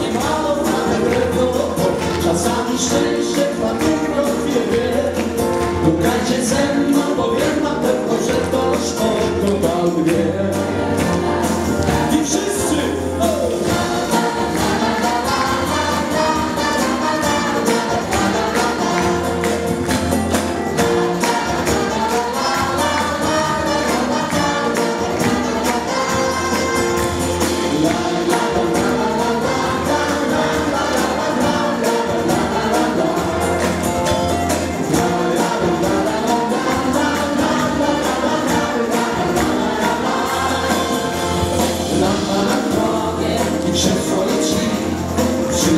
nie mało Czasami szczęście dwa tygodnie wie. Pukajcie ze mną, bo na pewno